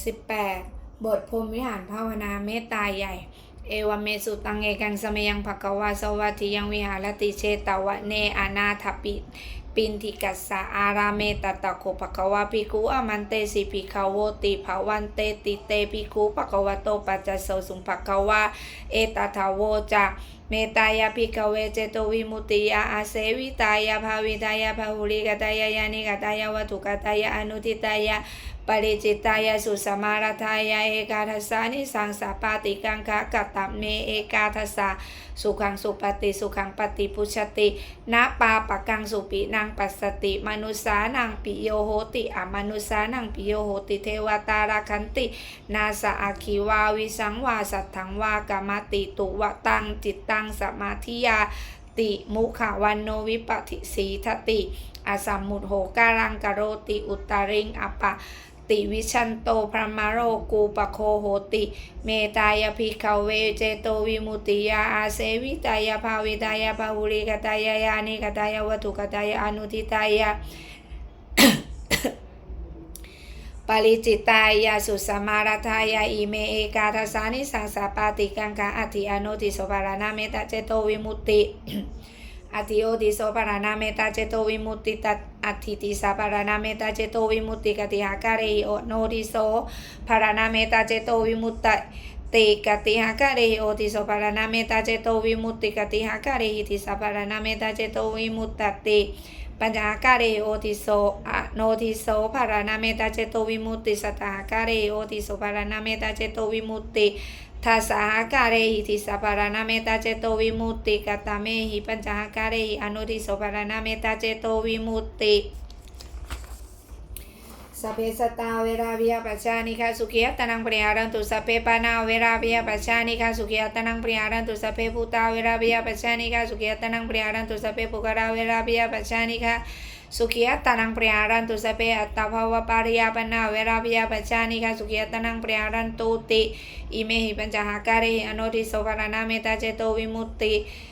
18 บทพรมวิหารภาวนาเมตตาใหญ่ เอวเมสุตังเอกังสมยังภควาสวัสทิยังวิหารติเชตวะเนอานาถปิปินทิกัสสะอาราเมตตะโคภควาปิกุอามันเตสิปิขาวติภาวันเตติเตปิกุภควโตปัจจโสสุภควาเอตทาวโวจะเมตตายาภิกขเวเจโตวิมุตติยาอาเสวิตายาภาวิตายาภาหุริกตายายานิกตายาวัตถุกตายาอนุทิตายา ปริจิตายาสุสมารทายาเอกาทัสานิสังสาปาติกังคะกัตตเมเอกาทัสสะสุขังสุปฏิสุขังปฏิพุชตินาปาปะกังสุปินังปัสสติมนุสานังปิโยโหติอมนุสานังปิโยโหติเทวตาราคันติ นาสะอาคิวาวิสังวาสัทธังวากามติตุวะตังจิตตังสมาธิยาติมุขวันโนวิปติสีทติอาสัมมุตโหการังกโรติอุตตริงอปะ ติวิชันโตพระมโรกูปะโคโหติ เมตายพิกขเวเจโตวิมุติยาอาเสวิตายาภาวิตายาภาหุริกตายายานิกตายาวัตุกตายาอนุทิตายาปริจิตายาสุสมารทายาอิเมเอกาทสานิสังสาปาติกังกาอธิอนุติสภารนาเมตเจโตวิมุติ ติตัตอธิติสาภารนาเมตตาเจโตวิมุตติกติหาการิโอโนติโสภา รนาเมตตาเจโตวิมุตต ติกติหาการิโอติโสภารนาเมตตาเจโตวิมุตติกติหาการิหิติสาภา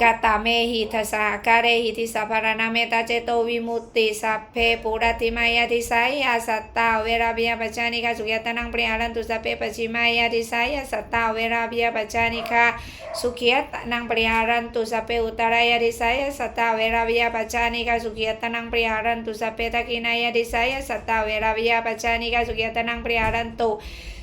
กตาเมหิทัสสากาเรหิติสัพพารนาเมตาเจโตวิมุตติสัพเพปุรติมายาติสายาสัตตาเวราบิยปัจจานิกาสุขยตนังปริยารันตุสัพเพปชิมายาติสายาสัตตาเวราบิยปัจจานิกาสุขยตนังปริยารันตุสัพเพอุตรายาติสายาสัตตาเวราบิยปัจจานิกาสุขยตนังปริยารันตุสัพเพตะกินายาติสายาสัตตาเวราบิยปัจจานิกาสุขยตนังปริยารันตุ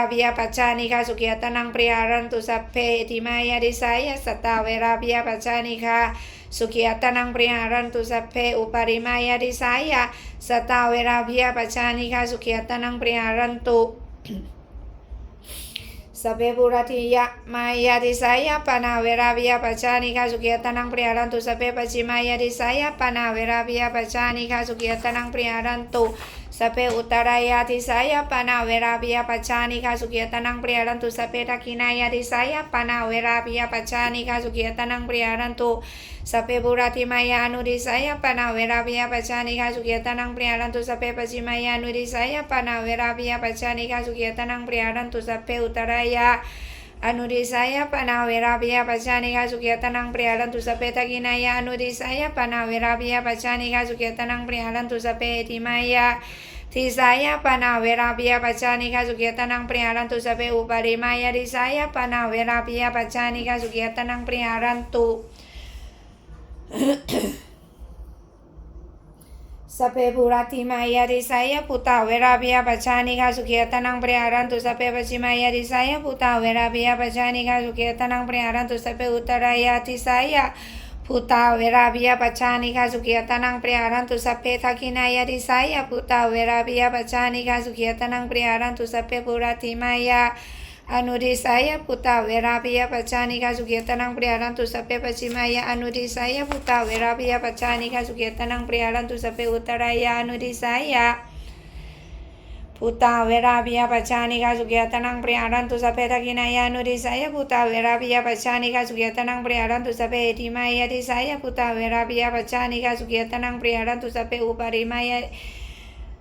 าวิยปัจจานิกาสุเกตนังปริยารันตุสัพเพปชิมายานุดิสายสัตตาเวราวิยปัจจานิกาสุเกตนังปริยารันตุสัพเพอุตรายานุดิสายสัตตาเวราวิยปัจจานิกาสุเกตนังปริยารันตุสัพเพตะกินายานุดิสายสัตตาเวราวิยปัจจานิกาสุเกตนังปริยารันตุสัพเพติมายาดิสายสัตตาเวราวิยปัจจานิกาสุขียตนังปริหารันตุสัพเพอุปริมายาดิสายาสตาเวราพิยปัจจานิกาสุขียตนังปริหารันตุสัพเพปุราธิยะมายาดิสายาปนาเวราวิยปัจจานิกาสุขียตนังปริหารันตุสัพเพปชิมายาดิสายาปนาเวราวิยปัจจานิกาสุขียตนังปริหารันตุ สัพเพอุตรายาทิสายาปนาเวราปิยปัจจานิกาสุขียตนังปริยรันตุสัพเพทักินายาทิสายาปนาเวราปิยปัจจานิกาสุขียตนังปริยรันตุสัพเพบุราธิมายานุดิสายาปนาเวราปิยปัจจานิกาสุขียตนังปริยรันตุสัพเพปชิมายานุดิสายาปนาเวราปิยปัจจานิกาสุขียริยารันตุสเพอุตรายาอนุดิสายปนาเวราปิยปัจจานิกาสุขียตนังปริยารันตุสพเพตะกินายาอนุดิสายปนาเวราปิยปัจจานิกาสุขียตนังปริยารันตุสพเพติมายาทิสายปนาเวราปิยปัจจานิกาสุขียตนังปริยารันตุสพเพอุปริมายา ดิสายปนาเวราปิยปัจจานิกาสุขียตนัง สเปปุราติมายาดิสายาพุตาเวราบียาปัจฉานิกาสุขียตนังปริยารันตุสเปปชิมายาดิสายาพุตาเวราบียาปัจฉานิกาสุขียตนังปริยารันตุสเปอุตรายาติสายาพุตาเวราบียาปัจฉานิกาสุขียตนังปริยารันตุสเปทักินายาดิสายาพุตาเวราบียาปัจฉานิกาสุขียตนังปริยารันตุสเปปุราติมายา Anudi saya puta werabia pacani ka sugeta nang priaran tu sape pacima ya anudi saya puta werabia pacani ka sugeta nang priaran tu sape utara ya anudi saya puta werabia pacani ka sugeta nang priaran tu sape dagina ya anudi saya puta werabia pacani ka sugeta nang priaran tu sape edima ya di saya puta werabia pacani ka sugeta nang priaran tu sape uparima ya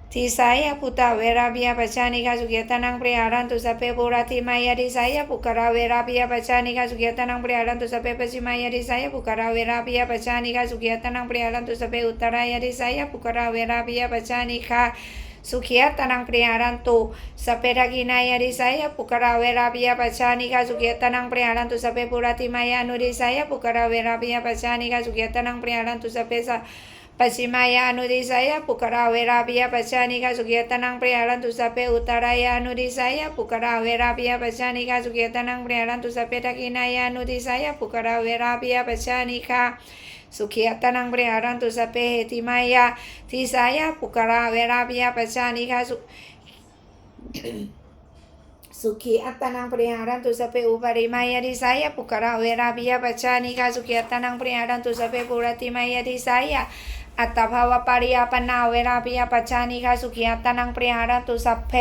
Di saya puta Tisaiapu ta ka pachanika sugiyatanang priharan tu sape pura ti maya di saya bukara disaya pukara ka pachanika sugiyatanang priharan tu sape pesi maya di saya pasimaya disaya pukara ka pachanika sugiyatanang priharan tu sape utara ya di saya bukara werabia pacani ka sugiata nang priharan tu sape ragina ya di saya bukara werabia pacani uttaraya disaya pukara verabia pachanika सुखियतनं प्रियारन्तु सपेरगिनाय रिसाय पुकरवेराभिय पचानिका सुखियतनं प्रियारन्तु सपे पुरातिमय ka पुकरवेराभिय पचानिका सुखियतनं tu sape sa Pasimaya anudisaya pukara verapia pachanika sugyatanang priyalan tusape di anudisaya pukara verapia pachanika sugyatanang priyalan tusape di anudisaya pukara verapia pachanika sukhiyatanang priyalan tusape hetimaya tisaya pukara werabia pasani ka su Suki atanang peliharaan tu sape upari maya di saya pukara wera biya baca nikah suki atanang peliharaan tu sape purati maya di saya อัตภาวปริยาปนาเวลาปิยาปัจจานิคาสุขีอัตนังปริหารตุสัพเพ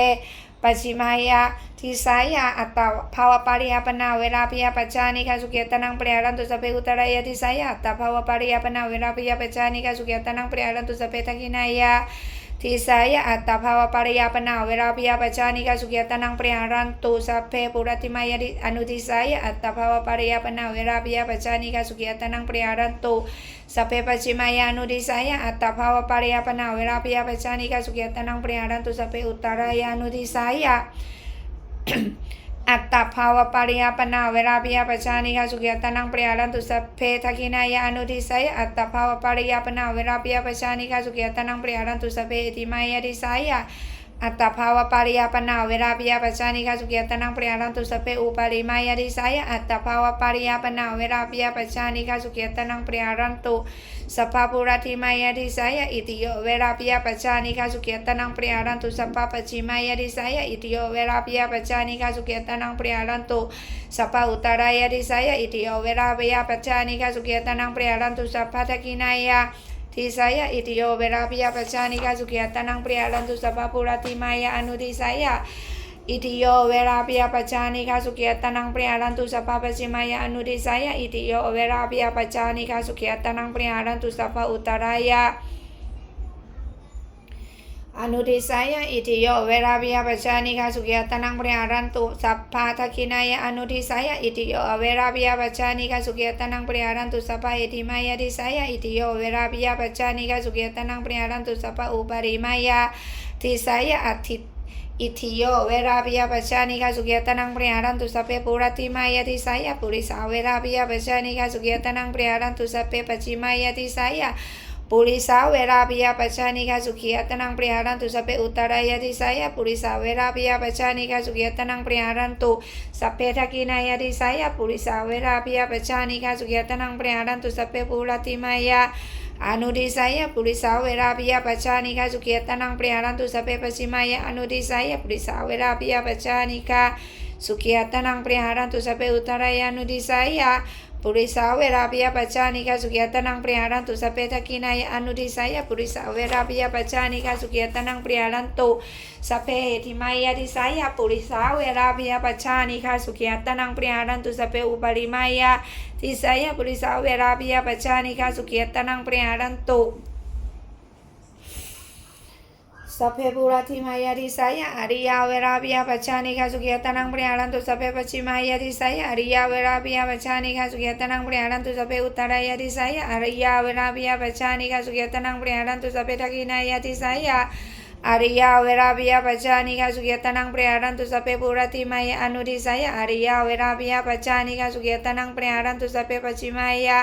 ปัชิมายะทิสายะอัตตาภาวปริยปนาเวลาปิยปัจจานิคาสุเกตนังปริยรัตุสัพเพอุตรายะทิสายะอัตตาภาวปริยปนาเวลาปิยปัจจานิคาสุเกตนังปริยรัตุสัพเพทักินายะ ทิสายะอัตตาภาวปริยาปนาเวลาพยาปชานิกาสุขยตานังปริยารันตุสัพเพปุรติมายริอนุทิสายะอัตตาภาวปริยาปนาเวลาพยาปชานิกาสุขยตานังปริยารันตุสัพเพปชิมายานุทิสายะอัตตาภาวปริยาปนาเวลาพยาปชานิกาสุขยตานังปริยารันตุสัพเพอุตตรายานุทิสายะ อัตตาภาวปริยปนาเวลาปิยปชจานิคาสุขยตานังปริยารันตุสเพทักินายาอนุทิศัยอัตตาภาวปริยปนาเวลาปิยปชจานิคาสุขยตานังปริยารันตุสเพติมายาทิไซยา อัตภาวปาริยาปนาเวลาปิยาปัจจานิคาสุเกียตนังปริยารันตุสเปอุปาริมายาดิสายอัตภาวปาริยาปนาเวลาปิยาปัจจานิคาสุเกียตนังปริยารันตุสภาปุระธิมายาดิสายอิติโยเวลาปิยาปัจจานิคาสุเกียตนังปริยารันตุสภาปัจฉิมายาดิสายอิติโยเวลาปิยาปัจจานิคาสุเกียตนังปริยารันตุสภาอุตรายาดิสายอิติโยเวลาปิยาปัจจานิคาสุเกียตนังปริยารันตุสภาทกินายา ทิสายาอิติโยเวราพิยาปัจจานิกาสุขียตานังปริยาลันตุสัพพะปุราติมายาอนุทิสายาอิติโยเวราพิยาปัจจานิกาสุขียตานังปริยาลันตุสัพพะปชิมายาอนุทิสายาอิติโยเวราพิยาปัจจานิกาสุขียตานังปริยาลันตุสัพพะอุตารายา อนุทิสายอิติโย เวราวิยาปชจานิกาสุขยตนังปริหารันตุสัพพาทคินายอนุทิสายอิติโย เวราวิยาปชจานิกาสุขยตนังปริหารันตุสัพพาเอติมายทิสายอิติโย เวราวิยาปชจานิกาสุขยตนังปริหารันตุสัพพาอุปริมายทิสายอธิอิทิโย เวราปิยาปชจานิกาสุขยตนังปริหารันตุสัพเพปุรัติมายติสายปุริสาเวราปิยาปชจานิกาสุขยตนังปริหารันตุสัพเพปัจิมายติสาย Pulisa wera biya baca nikah sukiya tenang tu sampai utara ya di saya. Pulisa wera biya baca nikah sukiya tenang tu sampai takina ya di saya. Pulisa wera biya baca nikah sukiya tenang tu sampai pula timaya. Anu di saya pulisa wera biya baca nikah sukiya tenang tu sampai pasimaya. Anu di saya pulisa wera biya baca nikah sukiya tenang tu sampai utara ya anu di saya. ปุริสาเวราปิยปัจจานิคาสุขยตนังเปรียรันตุสเปทกินายอนุทิสายปุริสาเวราปิยปัจจานิคาสุขยตนังเปรียรันตุสเปเพทิมายทิสายปุริสาเวราปิยปัจจานิคาสุขยตนังเปรียรันตุสเปอุปริมายทิสายปุริสาเวราปิยปัจจานิคาสุขยตนังเปรียรันตุ सफे पूरा थी माया रिसाया अरिया वेरा बिया बच्चा नहीं खा सुखिया तनांग बड़े आड़न तो सफे पची माया रिसाया अरिया वेरा बिया बच्चा नहीं खा सुखिया तनांग बड़े आड़न तो सफे उतारा या रिसाया अरिया वेरा बिया बच्चा नहीं खा सुखिया तनांग बड़े आड़न तो सफे ठगी ना या रिसाया अरिया वेरा बिया बच्चा नहीं खा सुखिया तनांग बड़े आड़न तो सफे पूरा थी माया अनुरी रिसाया अरिया वेरा बिया बच्चा नहीं खा सुखिया तनांग बड़े आड़न तो सफे पची माया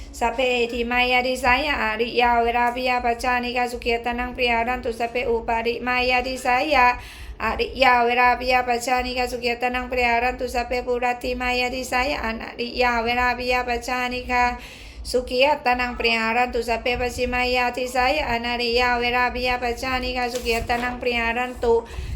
สเวราปิยปัจจานิกาสุขยตนังปริหารันตุสัพเพอุตรายะอนุดิสายะอริยเวราปิยปัจจานิกาสุขยตนังปริหารันตุสัพเพทักขินายะอนุดิสายะอริยเวราปิยปัจจานิกาสุขยตนังปริหารันตุสัพเพทิมายะดิสารันิกาสุขยตนังปริหารันตุสัพเพอุปาริมายะดิสายะอริยาเวราปิยปัจจานิกาสุขยตนังปริหารันตุสัพเพปุราติมายาติสายอนาริยเวราปิยปัจจานิกาสุขียตนังปริหารันตุสัพเพปชิมายาติสายอริยาเวราปิยานิกาสุขียตนังปริหารันตุสเพอุตรายอาริยาเวราปิยปัจจานิกาสุขียตนังปริหารันตุสัพเพทักขินายาติสายอริยาเวราปิยปัจจานิกาสุขียตนังปริหารันตุสัพเพปุรติมายาอนุทิสายอนาริยาเวราปิยปัจจานิกาสุขียตนังปริหารันตุสพเพปชิมายานุริสายาอนาริยาเวราปิยปัจจานิกาสุเกตนังปริหารันตุสพเพอุตรายานุริสายาอนาริยาเวราปิยปัจจานิกาสุเกตนังปริหารันตุ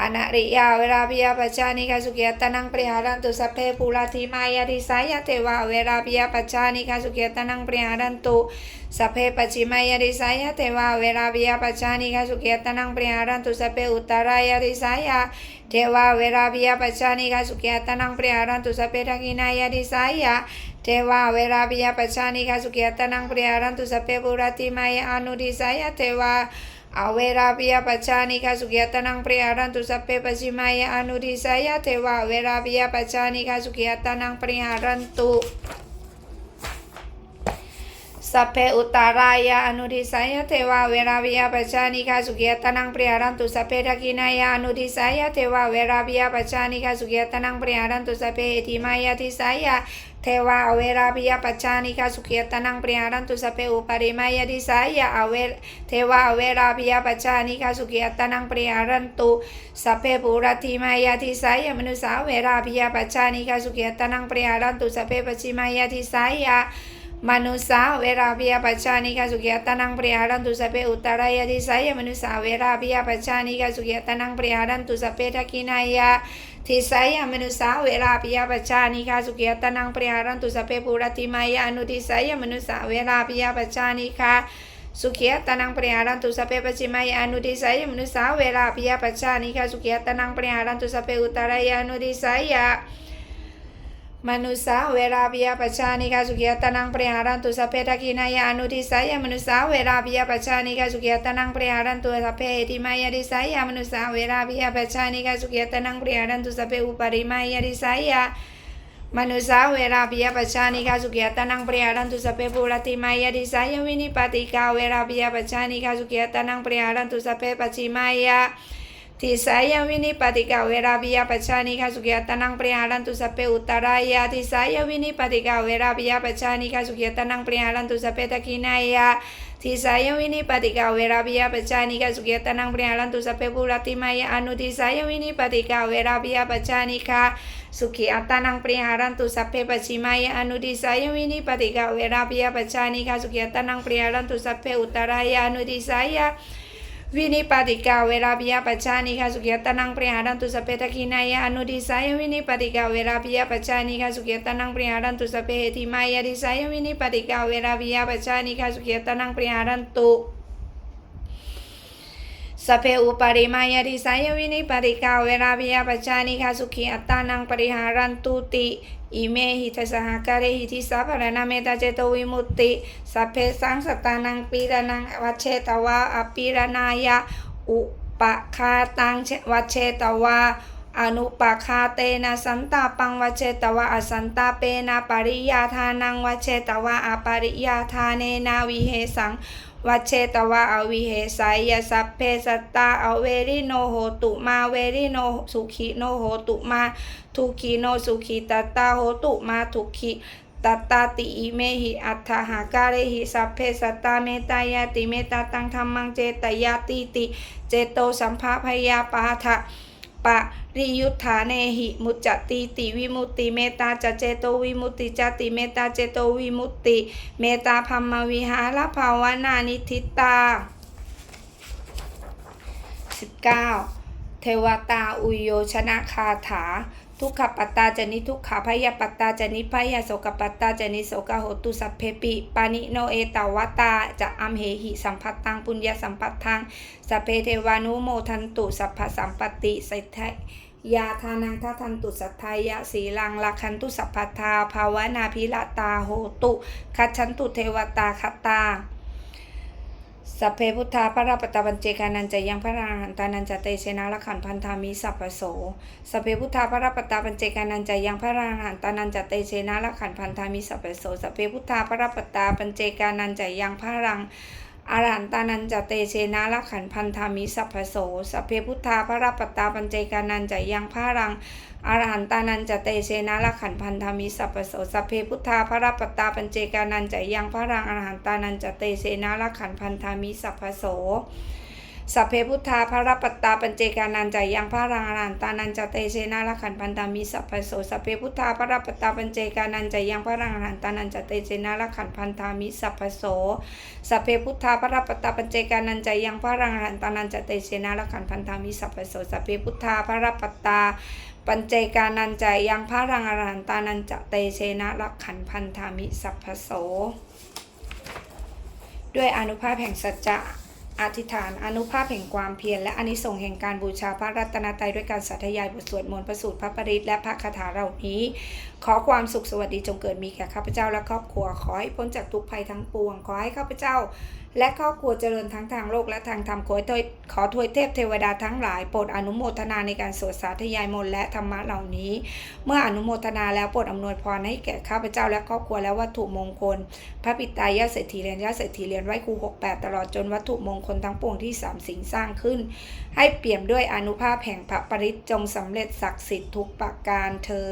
อนาริยาเวราปิยปัจจานิกาสุเกตนังปริหารันตุสพเพอุปาริมายาติสายาอนาริยาเวราปิยปัจจานิกาสุเกตนังปริหารันตุสัพเพปูราธิมายาติสายะเทวะเวราปิยปัจจานิกาสุเกตนังปริหารันตุสัพเพปัจฉิมายาติสายะเทวะเวราปิยปัจจานิกาสุเกตนังปริหารันตุสัพเพอุตรายาติสายะเทวะเวราปิยปัจจานิกาสุเกตนังปริหารันตุสัพเพทักขินายาติสายะเทวะเวราปิยปัจจานิกาสุเกตนังปริหารันตุสัพเพปูราธิมายาอนุดิสายะเทวะ อเวราปิยปัจจานิกาสุขยตนังปริหารันตุสัพเพปชิมายะอนุริสายะเทวะเวราปิยปัจจานิกาสุขยตนังปริหารันตุสัพเพอุตารายะอนุริสายะเทวะเวราปิยปัจจานิกาสุขยตนังปริหารันตุสัพเพทักขินายะอนุริสายะเทวะเวราปิยปัจจานิกาสุขยตนังปริหารันตุสัพเพเอติมายะทิสายะ เทวาอเวราปิยปัจจานิกาสุขียตนังปริหารันตุสพเปอุปริมายดิสายะอเวเทวาอเวราปิยปัจจานิกาสุขียตนังปริหารันตุสัพเปปุรติมายดิสายะมนุสาเวราปิยปัจจานิกาสุขียตนังปริหารันตุสัพเปปชิมายดิสายะ มนุสาเวราปิยาปัจจานิกาสุขียตนังปริหารันตุสเพอุตรายดิสายมนุสาเวราปิยาปัจจานิกาสุขียตนังปริหารันตุสเพทักขินายะทิสายมนุสาเวราปิยาปัจจานิกาสุกิยตนังปริหารันตุสเพปุรติมายาอนุทิสายมนุสาเวราปิยาปัจจานิกาสุขียตนังปริหารันตุสัพเพปชิมายาอนุทิสายมนุสาเวราปิยาปัจจานิกาสุขียตนังปริหารันตุสเพอุตรายานุทิสาย มนุสาเวราปิยปัจจานิกาสุขียตนังปริหารันตุสัพเพทักขินายานุทิสายมนุสาเวราปิยปัจจานิกาสุขียตนังปริหารันตุสัพเพติมายาดิสายมนุสาเวราปิยปัจจานิกาสุขียตนังปริหารันตุสัพเพอุปริมายาดิสายมนุสาเวราปิยปัจจานิกาสุขียตนังปริหารันตุสัพเพปุรติมายาดิสายวินิปติกาเวราปิยปัจจานิกาสุขียตนังปริหารันตุสัพเพปัจฉิมายา ทิสายวินิปติกาเวราปิยปัจจานิกาสุขียตนังปริหารันตุสัพเพอุตรายาทิสายวินิปติกาเวราปิยปัจจานิกาสุขียตนังปริหารันตุสัพเพตะกินายาทิสายวินิปติกาเวราปิยปัจจานิกาสุขียตนังปริหารันตุสัพเพปุรติมายาอนุทิสายวินิปติกาเวราปิยปัจจานิกาสุขีอัตนังปริหารันตุสัพเพปชิมายาอนุทิสายวินิปติกาเวราปิยปัจจานิกาสุขียตนังปริหารันตุสัพเพอุตรายาอนุทิสายา วินิปติกาเวราปิยปัจจานิกาสุขยตนังปริหารันตุสพเพทกินายาอนุดิสายวินิปติกาเวราปิยปัจจานิกาสุขยตนังปริหารันตุสพเพเหติมายาดิสายวินิปติกาเวราปิยปัจจานิกาสุขยตนังปริหารันตุ สเพอุปริมายาดิสายวินิปติกาเวราปิยปัจจานิกาสุขีอัตตานังปริหารันตุติอิเมหิทัสหการหิทิสัพพะนาเมตาเจโตวิมุตติสัพเพสังสตานังปีรนังวัชเชตวาอปิรนายะอุปคาตังวัชเชตวาอนุปคาเตนะสันตาปังวัชเชตวะอสันตาเปนะปริยาทานังวัชเชตวะอปริยาทาเนนาวิเหสัง วัชเชตวะอวิเหสายยสัพเพสัตตาอเวริโนโหตุมาเวริโนสุขิโนโหตุมาทุขีโนสุขิตตาโหตุมาทุขีตัตตาติอิเมหิอัฏฐหาการหิสัพเพสัตตาเมตายาติเมตตาตังธรรมังเจตยาติติ เจโตสัมภาพยาปาทะ ปะริยุทธาเนหิมุจจติติวิมุตติเมตตาจเจโตวิมุตติจติเมตตาเจโตวิมุตติ เมตตาพัมมวิหารภาวนานิทิตา 19. เทวตาอุโยชนะคาถา ทุกขปัตตาจนิทุกขพยปัตตาจนิพยโสกปัตตาจนิโสกโหตุสัพเพปิปานิโนเอตาวตาจะอัมเหหิสัมพัตตังปุญญาสัมปัตทังสัพเพเทวานุโมทันตุสัพพสัมปติสิทธยาทานังทัทันตุสัทธายะสีลังลักขันตุสัพพทาภาวนาพิละตาโหตุคัจฉันตุเทวตาคตา สัพเพพุทธาพระราปตาบัญเจกานันจะยังพระราหันตานันจะเตเชนะละขันพันธามิสัพพโส สัพเพพุทธาพระราปตาบัญเจกานันจะยังพระราหันตานันจะเตเชนะละขันพันธามิสัพพโส สัพเพพุทธาพระราปตาบัญเจกานันจะยังพระรัง อารันตานันจะเตเชนะละขันพันธามิสัพพโสสัพเพพุทธาพระราปตาปัญเจกานันจะยังพระรังอรหันตานันจะเตเชนะละขันพันธามิสัพพโสสัพเพพุทธาพระรัปตาปัญเจกานันจะยังพระรังอรหันตานันจะเตเชนะละขันพันธามิสัพพโส สัพเพพุทธาพระรัปตตาปัญเจกานันจะยังพระรังอรหันตานันจเตเชนะละขันพันธามิสัพพโสสัพเพพุทธาพระรัปตตาปัญเจกานันจะยังพระรังอรหันตานันจเตเชนะละขันพันธามิสัพพโสสัพเพพุทธาพระรัปตตาปัญเจกานันจะยังพระรังอรหันตานันจเตเชนะละขันพันธามิสัพพโสสัพเพพุทธาพระรัปตตาปัญเจกานันจะยังพระรังอรหันตานันจเตเชนะรักขันพันธามิสัพพโส ด้วยอนุภาพแห่งสัจจะ อธิษฐานอนุภาพแห่งความเพียรและอนิสงส์แห่งการบูชาพระรัตนตรัยด้วยการสาธยายบทสวดมนต์ประสูตรพระปริตและพระคาถาเหล่านี้ ขอความสุขสวัสดีจงเกิดมีแก่ข้าพเจ้าและครอบครัว ขอให้พ้นจากทุกภัยทั้งปวง ขอให้ข้าพเจ้า และครอบครัวเจริญทั้งทางโลกและทางธรรมขอถวยขอถวยเทพเทวดาทั้งหลายโปรดอนุโมทนาในการสวดสาธยายมนต์และธรรมะเหล่านี้ เมื่ออนุโมทนาแล้วโปรดอำนวยพรให้แก่ข้าพเจ้าและครอบครัวและวัตถุมงคล พระปิตายาเศรษฐีเรียนยาเศรษฐีเรียนไว้ครู68ตลอดจนวัตถุมงคลทั้งปวงที่สามสิ่งสร้างขึ้น ให้เปี่ยมด้วยอนุภาพแห่งพระปริศจงสำเร็จศักดิ์สิทธิ์ทุกประการเทอ